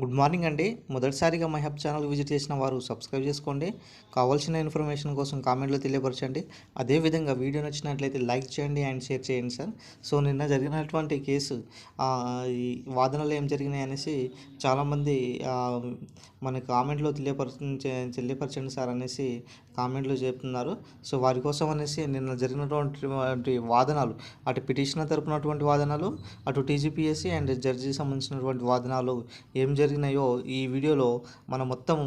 Good morning అండి. మొదటిసారిగా my hub channel visit చేసిన వారు సబ్స్క్రైబ్ చేసుకోండి. కావాల్సిన ఇన్ఫర్మేషన్ కోసం కామెంట్లో తెలియపరచండి. అదేవిధంగా వీడియో నచ్చినట్లయితే లైక్ చేయండి అండ్ షేర్ చేయండి సార్. సో నిన్న జరిగినటువంటి కేసు ఈ వాదనలు ఏం జరిగినాయి అనేసి చాలామంది మన కామెంట్లో తెలియపరచ తెలియపరచండి సార్ అనేసి కామెంట్లు చెప్తున్నారు. సో వారి కోసం అనేసి నిన్న జరిగినటువంటి వాదనలు అటు పిటిషనర్ తరపునటువంటి వాదనలు అటు టీజీపీఎస్సీ అండ్ జడ్జి సంబంధించినటువంటి వాదనాలు ఏం జరిగినాయో ఈ వీడియోలో మనం మొత్తం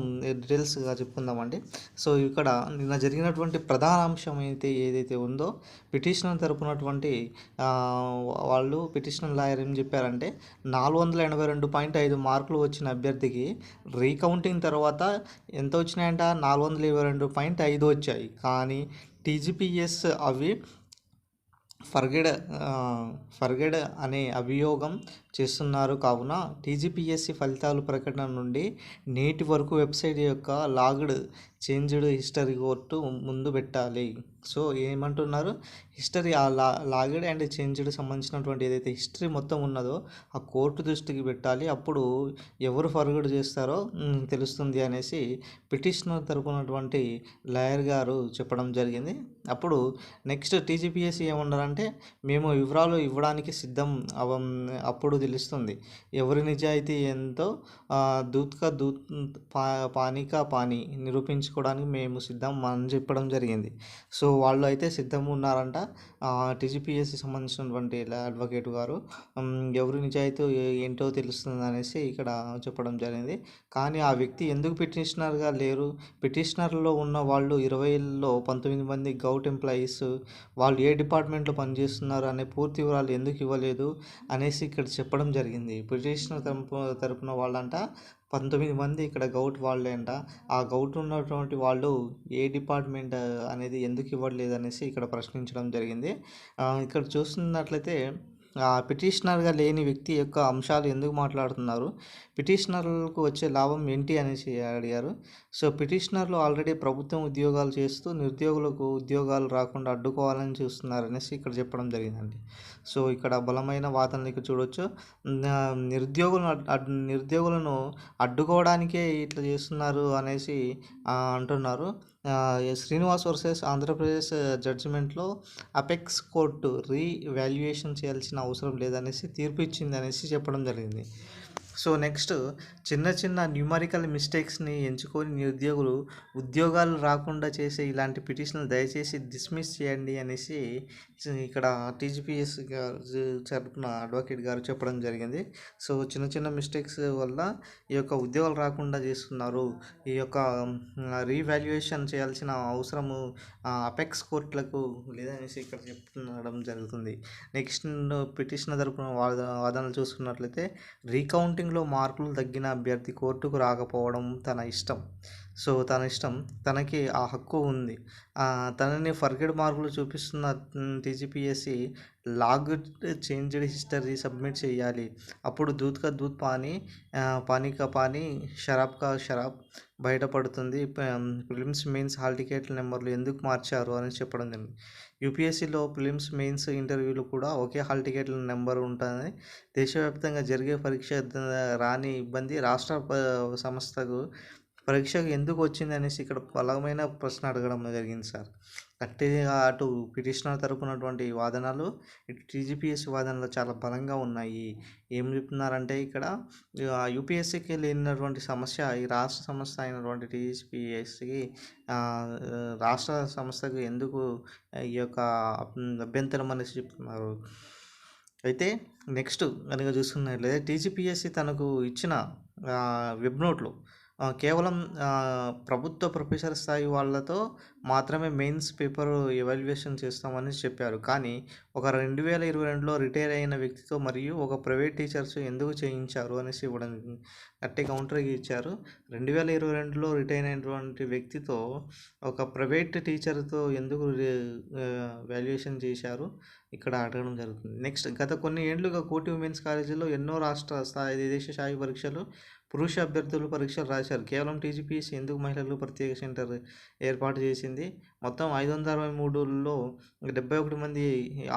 డీటెయిల్స్గా చెప్పుకుందామండి. సో ఇక్కడ నిన్న జరిగినటువంటి ప్రధాన అంశం అయితే ఏదైతే ఉందో పిటిషనర్ తరపునటువంటి వాళ్ళు పిటిషనర్ లాయర్ ఏం చెప్పారంటే నాలుగు వందల ఎనభై రెండు పాయింట్ ఐదు మార్కులు వచ్చిన అభ్యర్థికి రీకౌంటింగ్ తర్వాత ఎంత వచ్చినాయంట? నాలుగు వందల ఇరవై రెండు పాయింట్ ఐదు వచ్చాయి. కానీ టీజీపీఎస్ అవి ఫర్గెడ్ ఫర్గెడ్ అనే అభియోగం చేస్తున్నారు. కావున టీజీపీఎస్సీ ఫలితాలు ప్రకటన నుండి నేటి వరకు వెబ్సైట్ యొక్క లాగ్డ్ చేంజ్డ్ హిస్టరీ కోర్టు ముందు పెట్టాలి. సో ఏమంటున్నారు? హిస్టరీ ఆ లా లాగ్డ్ అండ్ చేంజ్డ్ సంబంధించినటువంటి ఏదైతే హిస్టరీ మొత్తం ఉన్నదో ఆ కోర్టు దృష్టికి పెట్టాలి. అప్పుడు ఎవరు ఫర్గడ్ చేస్తారో తెలుస్తుంది అనేసి పిటిషనర్ తరపునటువంటి లాయర్ గారు చెప్పడం జరిగింది. అప్పుడు నెక్స్ట్ టీజీపీఎస్సీ ఏమన్నారంటే మేము వివరాలు ఇవ్వడానికి సిద్ధం అవ అప్పుడు తెలుస్తుంది. ఎవరి నిజాయితీ ఎంతో దూత్క దూత్ పా పానిక పాని నిరూపించు తీసుకోవడానికి మేము సిద్ధం అని చెప్పడం జరిగింది. సో వాళ్ళు అయితే సిద్ధంగా ఉన్నారంట. టీజీపీఎస్సి సంబంధించినటువంటి అడ్వకేట్ గారు ఎవరు ఎవరి నిజాయితీ ఏంటో తెలుస్తుంది అనేసి ఇక్కడ చెప్పడం జరిగింది. కానీ ఆ వ్యక్తి ఎందుకు పిటిషనర్గా లేరు? పిటిషనర్లో ఉన్న వాళ్ళు ఇరవైలో పంతొమ్మిది మంది గౌట్ ఎంప్లాయీస్ వాళ్ళు ఏ డిపార్ట్మెంట్లో పనిచేస్తున్నారు అనే పూర్తి వివరాలు ఎందుకు ఇవ్వలేదు అనేసి ఇక్కడ చెప్పడం జరిగింది. పిటిషనర్ తరపు తరపున వాళ్ళంట పంతొమ్మిది మంది ఇక్కడ గౌట్ వాళ్ళే అంట ఆ గౌట్ ఉన్నటువంటి వాళ్ళు ఏ డిపార్ట్మెంట్ అనేది ఎందుకు ఇవ్వట్లేదు అనేసి ఇక్కడ ప్రశ్నించడం జరిగింది. ఇక్కడ చూస్తున్నట్లయితే పిటిషనర్గా లేని వ్యక్తి యొక్క అంశాలు ఎందుకు మాట్లాడుతున్నారు? పిటిషనర్లకు వచ్చే లాభం ఏంటి అనేసి అడిగారు. సో పిటిషనర్లు ఆల్రెడీ ప్రభుత్వం ఉద్యోగాలు చేస్తూ నిరుద్యోగులకు ఉద్యోగాలు రాకుండా అడ్డుకోవాలని చూస్తున్నారు అనేసి ఇక్కడ చెప్పడం జరిగిందండి. సో ఇక్కడ బలమైన వాదనలు ఇక్కడ చూడొచ్చు. నిరుద్యోగులను నిరుద్యోగులను అడ్డుకోవడానికే ఇట్లా చేస్తున్నారు అనేసి అంటున్నారు. శ్రీనివాస్ వర్సెస్ ఆంధ్రప్రదేశ్ జడ్జిమెంట్లో అపెక్స్ కోర్టు రీవాల్యుయేషన్ చేయాల్సిన అవసరం లేదనేసి తీర్పు ఇచ్చింది అనేసి చెప్పడం జరిగింది. సో నెక్స్ట్ చిన్న చిన్న న్యూమరికల్ మిస్టేక్స్ని ఎంచుకొని నిరుద్యోగులు ఉద్యోగాలు రాకుండా చేసే ఇలాంటి పిటిషన్లు దయచేసి డిస్మిస్ చేయండి అనేసి ఇక్కడ టీజీపీఎస్ గారు తరపున అడ్వకేట్ గారు చెప్పడం జరిగింది. సో చిన్న చిన్న మిస్టేక్స్ వల్ల ఈ యొక్క ఉద్యోగాలు రాకుండా చేస్తున్నారు. ఈ యొక్క రీవాల్యుయేషన్ చేయాల్సిన అవసరము అపెక్స్ కోర్టులకు లేదనేసి ఇక్కడ చెప్తుండడం జరుగుతుంది. నెక్స్ట్ పిటిషన్ తరపున వాద వాదనలు చూసుకున్నట్లయితే రీకౌంట్ రీకౌంటింగ్లో మార్కులు తగ్గిన అభ్యర్థి కోర్టుకు రాకపోవడం తన ఇష్టం. సో తన ఇష్టం. తనకి ఆ హక్కు ఉంది. తనని ఫర్గెడ్ మార్కులు చూపిస్తున్న TGPSC log changed history submit చేయాలి. అప్పుడు దూత్ కా దూత్ పానీ పానీ కా పానీ షరాబ్ కా షరాబ్ బయటపడుతుంది. ప్రిలిమ్స్ మెయిన్స్ హాల్ టికెట్ల నెంబర్లు ఎందుకు మార్చారు అని చెప్పడం జరిగింది. యూపీఎస్సీలో ప్రిలిమ్స్ మెయిన్స్ ఇంటర్వ్యూలు కూడా ఒకే హాల్ టికెట్ల నెంబర్ ఉంటుంది దేశవ్యాప్తంగా జరిగే పరీక్ష రాని ఇబ్బంది రాష్ట్ర సంస్థకు పరీక్షకు ఎందుకు వచ్చింది అనేసి ఇక్కడ బలమైన ప్రశ్న అడగడం జరిగింది సార్. గట్టిగా అటు పిటిషనర్ తరపునటువంటి వాదనలు ఇటు టీజీపీఎస్సీ వాదనలు చాలా బలంగా ఉన్నాయి. ఏం చెప్తున్నారంటే ఇక్కడ యూపీఎస్సీకి లేనటువంటి సమస్య ఈ రాష్ట్ర సంస్థ అయినటువంటి టీజీపీఎస్సీకి రాష్ట్ర సంస్థకు ఎందుకు ఈ యొక్క అభ్యంతరం అనేసి చెప్తున్నారు. అయితే నెక్స్ట్ కనుక చూసుకున్నట్లయితే టీజీపీఎస్సీ తనకు ఇచ్చిన వెబ్ నోట్లు కేవలం ప్రభుత్వ ప్రొఫెసర్ స్థాయి వాళ్ళతో మాత్రమే మెయిన్స్ పేపర్ ఎవాల్యుయేషన్ చేస్తామని చెప్పారు. కానీ ఒక రెండు వేల ఇరవై రెండులో రిటైర్ అయిన వ్యక్తితో మరియు ఒక ప్రైవేట్ టీచర్స్ ఎందుకు చేయించారు అనేసి ఇవ్వడం గట్టి కౌంటర్కి ఇచ్చారు. రెండు వేల ఇరవై రెండులో రిటైర్ అయినటువంటి వ్యక్తితో ఒక ప్రైవేట్ టీచర్తో ఎందుకు వాల్యుయేషన్ చేశారు? ఇక్కడ అడగడం జరుగుతుంది. నెక్స్ట్ గత కొన్ని ఏళ్ళుగా కోటి ఉమెన్స్ కాలేజీలో ఎన్నో రాష్ట్ర స్థాయి దేశ స్థాయి పరీక్షలు పురుష అభ్యర్థులు పరీక్షలు రాశారు. కేవలం టీజీపీఎస్సీ ఎందుకు మహిళలకు ప్రత్యేక సెంటర్ ఏర్పాటు చేసింది. మొత్తం ఐదు వందల అరవై మూడులో డెబ్బై ఒకటి మంది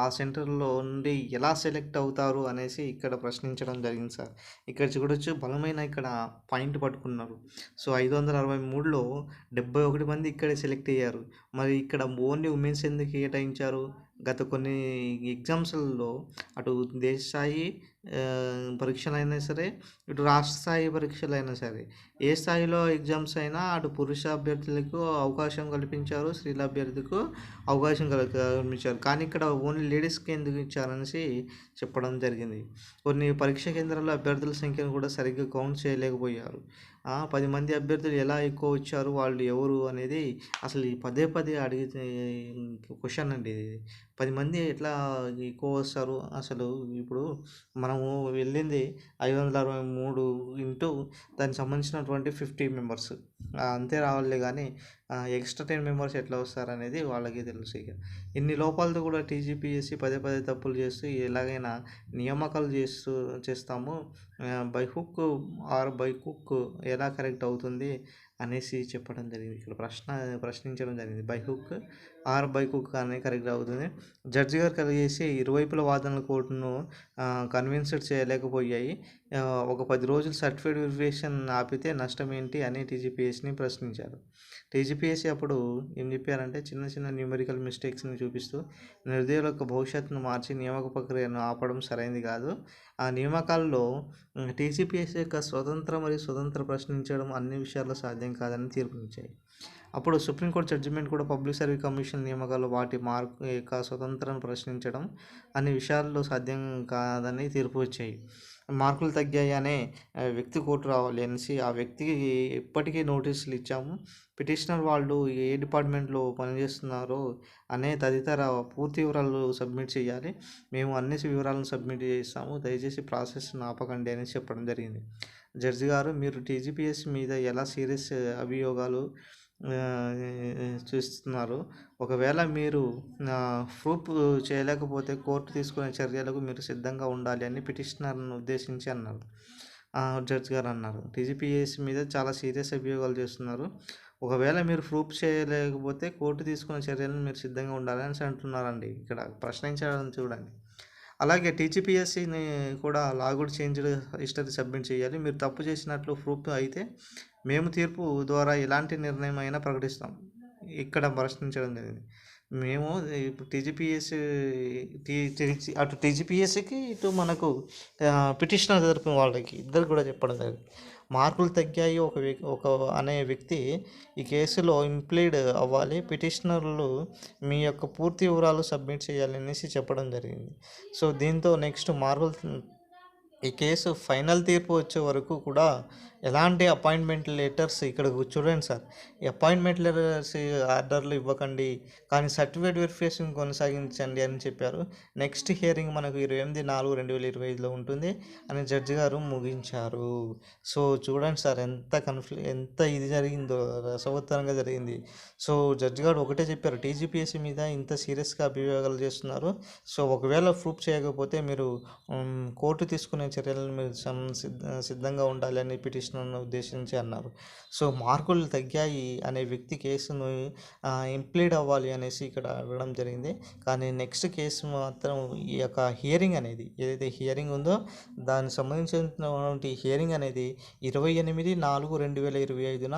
ఆ సెంటర్లో నుండి ఎలా సెలెక్ట్ అవుతారు అనేసి ఇక్కడ ప్రశ్నించడం జరిగింది సార్. ఇక్కడ చూడొచ్చు బలమైన ఇక్కడ పాయింట్ పట్టుకున్నారు. సో ఐదు వందల అరవై మూడులో డెబ్బై ఒకటి మంది ఇక్కడే సెలెక్ట్ అయ్యారు. మరి ఇక్కడ ఓన్లీ ఉమెన్స్ ఎందుకు కేటాయించారు? గత కొన్ని ఎగ్జామ్స్లలో అటు దేశ స్థాయి పరీక్షలైనా సరే ఇటు రాష్ట్ర స్థాయి పరీక్షలైనా సరే ఏ స్థాయిలో ఎగ్జామ్స్ అయినా అటు పురుష అభ్యర్థులకు అవకాశం కల్పించారు శ్రీ స్త్రీల అభ్యర్థికు అవకాశం కల్పించారు. కానీ ఇక్కడ ఓన్లీ లేడీస్కి ఎందుకు ఇచ్చారనేసి చెప్పడం జరిగింది. కొన్ని పరీక్ష కేంద్రాల్లో అభ్యర్థుల సంఖ్యను కూడా సరిగ్గా కౌంట్ చేయలేకపోయారు. పది మంది అభ్యర్థులు ఎలా ఎక్కువ వచ్చారు వాళ్ళు ఎవరు అనేది అసలు ఈ పదే పదే అడిగితే క్వశ్చన్ అండి ఇది. పది మంది ఎట్లా ఎక్కువ వస్తారు? అసలు ఇప్పుడు మనము వెళ్ళింది ఐదు వందల అరవై మూడు ఇంటూ దానికి సంబంధించినటువంటి ఫిఫ్టీ మెంబర్స్. అంతే రావాలే కానీ ఎక్స్ట్రా టెన్ మెంబర్స్ ఎట్లా వస్తారు అనేది వాళ్ళకి తెలుసు ఇక. ఇన్ని లోపాలతో కూడా టీజీపీఎస్సీ పదే పదే తప్పులు చేస్తూ ఎలాగైనా నియామకాలు చేస్తూ చేస్తాము. బై హుక్ ఆర్ బై కుక్ ఎలా కరెక్ట్ అవుతుంది అనేసి చెప్పడం జరిగింది. ఇక్కడ ప్రశ్న ప్రశ్నించడం జరిగింది. బై హుక్ ఆర్ బై కుక్ అనేది కరెక్ట్ అవుతుంది. జడ్జి గారు కలిగేసి ఇరువైపుల వాదనల కోర్టును కన్విన్స్డ్ చేయలేకపోయాయి. ఒక పది రోజులు సర్టిఫికేట్ వెరిఫికేషన్ ఆపితే నష్టం ఏంటి అని టీజీపీఎస్ని ప్రశ్నించారు. టీజీపీఎస్సీ అప్పుడు ఏం చెప్పారంటే చిన్న చిన్న న్యూమరికల్ మిస్టేక్స్ని చూపిస్తూ నిరుద్యోగుల యొక్క భవిష్యత్తును మార్చి నియామక ప్రక్రియను ఆపడం సరైనది కాదు. ఆ నియామకాల్లో టీజీపీఎస్సీ యొక్క స్వతంత్ర మరియు స్వతంత్ర ప్రశ్నించడం అన్ని విషయాల్లో సాధ్యం కాదని తీర్పునిచ్చాయి. అప్పుడు సుప్రీంకోర్టు జడ్జిమెంట్ కూడా పబ్లిక్ సర్వీస్ కమిషన్ నియామకాలు వాటి మార్పు యొక్క స్వతంత్రాన్ని ప్రశ్నించడం అన్ని విషయాల్లో సాధ్యం కాదని తీర్పు వచ్చాయి. మార్కులు తగ్గాయి అనే వ్యక్తి కోర్టు రావాలి అనేసి ఆ వ్యక్తికి ఎప్పటికీ నోటీసులు ఇచ్చాము. పిటిషనర్ వాళ్ళు ఏ డిపార్ట్మెంట్లో పనిచేస్తున్నారో అనే తదితర పూర్తి వివరాలు సబ్మిట్ చేయాలి. మేము అన్ని వివరాలను సబ్మిట్ చేస్తాము. దయచేసి ప్రాసెస్ను ఆపకండి అని చెప్పడం జరిగింది. జడ్జి గారు మీరు టీజీపీఎస్ మీద ఎలా సీరియస్ అభియోగాలు చూస్తున్నారు. ఒకవేళ మీరు ప్రూఫ్ చేయలేకపోతే కోర్టు తీసుకునే చర్యలకు మీరు సిద్ధంగా ఉండాలి అని పిటిషనర్ను ఉద్దేశించి అన్నారు. ఆ, జడ్జి గారు అన్నారు. టీజీపీఎస్ మీద చాలా సీరియస్ అభియోగాలు చేస్తున్నారు. ఒకవేళ మీరు ప్రూఫ్ చేయలేకపోతే కోర్టు తీసుకునే చర్యలను మీరు సిద్ధంగా ఉండాలని అంటున్నారండి ఇక్కడ. ప్రశ్నించడం చూడండి. అలాగే టీజీపీఎస్సీని కూడా లాగుడ్ చేంజ్ హిస్టరీ సబ్మిట్ చేయాలి. మీరు తప్పు చేసినట్లు ప్రూఫ్ అయితే మేము తీర్పు ద్వారా ఎలాంటి నిర్ణయం అయినా ప్రకటిస్తాం. ఇక్కడ ప్రశ్నించడం జరిగింది. మేము ఇప్పుడు టీజీపీఎస్ అటు టీజీపీఎస్కి ఇటు మనకు పిటిషనర్ తరపున వాళ్ళకి ఇద్దరు కూడా చెప్పడం జరిగింది. మార్కులు తగ్గాయి. ఒక ఒక అనే వ్యక్తి ఈ కేసులో ఇంప్లీడ్ అవ్వాలి. పిటిషనర్లు మీ యొక్క పూర్తి వివరాలు సబ్మిట్ చేయాలి అనేసి చెప్పడం జరిగింది. సో దీంతో నెక్స్ట్ మార్కులు ఈ కేసు ఫైనల్ తీర్పు వచ్చే వరకు కూడా ఎలాంటి అపాయింట్మెంట్ లెటర్స్ ఇక్కడ చూడండి సార్. ఈ అపాయింట్మెంట్ లెటర్స్ ఆర్డర్లు ఇవ్వకండి కానీ సర్టిఫికేట్ వెరిఫికేషన్ కొనసాగించండి అని చెప్పారు. నెక్స్ట్ హియరింగ్ మనకు ఇరవై ఎనిమిది నాలుగు రెండు వేల ఇరవై ఐదులో ఉంటుంది అని జడ్జి గారు ముగించారు. సో చూడండి సార్ ఎంత కన్ఫ్లి ఎంత ఇది జరిగిందో రసవత్తరంగా జరిగింది. సో జడ్జి గారు ఒకటే చెప్పారు టీజీపీఎస్సీ మీద ఇంత సీరియస్గా అభియోగాలు చేస్తున్నారు. సో ఒకవేళ ప్రూఫ్ చేయకపోతే మీరు కోర్టు తీసుకునే చర్యలను మీరు సిద్ధ సిద్ధంగా ఉండాలని పిటిషనర్ను ఉద్దేశించి అన్నారు. సో మార్కులు తగ్గాయి అనే వ్యక్తి కేసును ఇంప్లీడ్ అవ్వాలి అనేసి ఇక్కడ అడగడం జరిగింది. కానీ నెక్స్ట్ కేసు మాత్రం ఈ యొక్క హియరింగ్ అనేది ఏదైతే హియరింగ్ ఉందో దానికి సంబంధించినటువంటి హియరింగ్ అనేది ఇరవై ఎనిమిది నాలుగు రెండు వేల ఇరవై ఐదున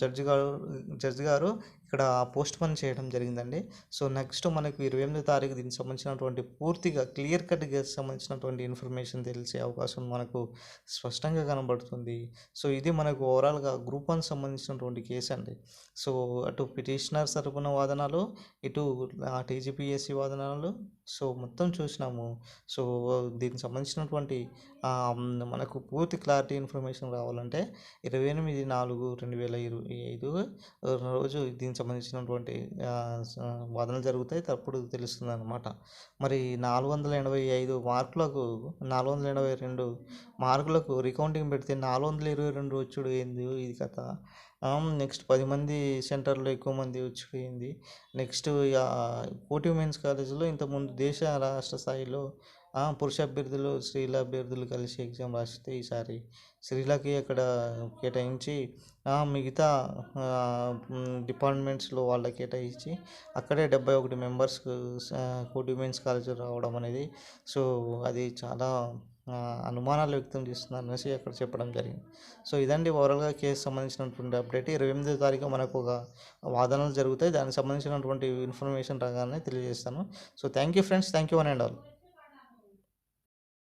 జడ్జి గారు జడ్జి గారు ఇక్కడ పోస్ట్ పోన్ చేయడం జరిగిందండి. సో నెక్స్ట్ మనకు ఇరవై ఎనిమిదో తారీఖు దీనికి సంబంధించినటువంటి పూర్తిగా క్లియర్ కట్గా సంబంధించినటువంటి ఇన్ఫర్మేషన్ తెలిసే అవకాశం మనకు స్పష్టంగా కనబడుతుంది. సో ఇది మనకు ఓవరాల్గా గ్రూప్ వన్ సంబంధించినటువంటి కేసు అండి. సో అటు పిటిషనర్ తరపున వాదనలు ఇటు టీజీపీఎస్సీ వాదనలు సో మొత్తం చూసినాము. సో దీనికి సంబంధించినటువంటి మనకు పూర్తి క్లారిటీ ఇన్ఫర్మేషన్ రావాలంటే ఇరవై ఎనిమిది నాలుగు రెండు వేల ఇరవై ఐదు రోజు దీనికి సంబంధించినటువంటి వాదనలు జరుగుతాయి అప్పుడు తెలుస్తుంది అనమాట మరి నాలుగు వందల ఎనభై ఐదు మార్కులకు నాలుగు వందల ఎనభై రెండు మార్కులకు రికౌంటింగ్ పెడితే నాలుగు వందల ఇరవై రెండు వచ్చుడు ఏంది ఇది కథ? నెక్స్ట్ పది మంది సెంటర్లో ఎక్కువ మంది వచ్చిపోయింది ఏంది? నెక్స్ట్ ఇక కోటి ఉమెన్స్ కాలేజీలో ఇంతకుముందు దేశ రాష్ట్ర స్థాయిలో పురుష అభ్యర్థులు స్త్రీల అభ్యర్థులు కలిసి ఎగ్జామ్ రాస్తే ఈసారి స్త్రీలకి అక్కడ కేటాయించి మిగతా డిపార్ట్మెంట్స్లో వాళ్ళకి కేటాయించి అక్కడే డెబ్బై ఒకటి మెంబర్స్ ఉమెన్స్ కాలేజ్ రావడం అనేది. సో అది చాలా అనుమానాలు వ్యక్తం చేస్తున్నారు అనేసి అక్కడ చెప్పడం జరిగింది. సో ఇదండి ఓవరాల్గా కేసు సంబంధించినటువంటి అప్డేట్ ఇరవై ఎనిమిదో తారీఖు మనకు ఒక వాదనలు జరుగుతాయి. దానికి సంబంధించినటువంటి ఇన్ఫర్మేషన్ రాగానే తెలియజేస్తాను. So thank you friends thank you one and all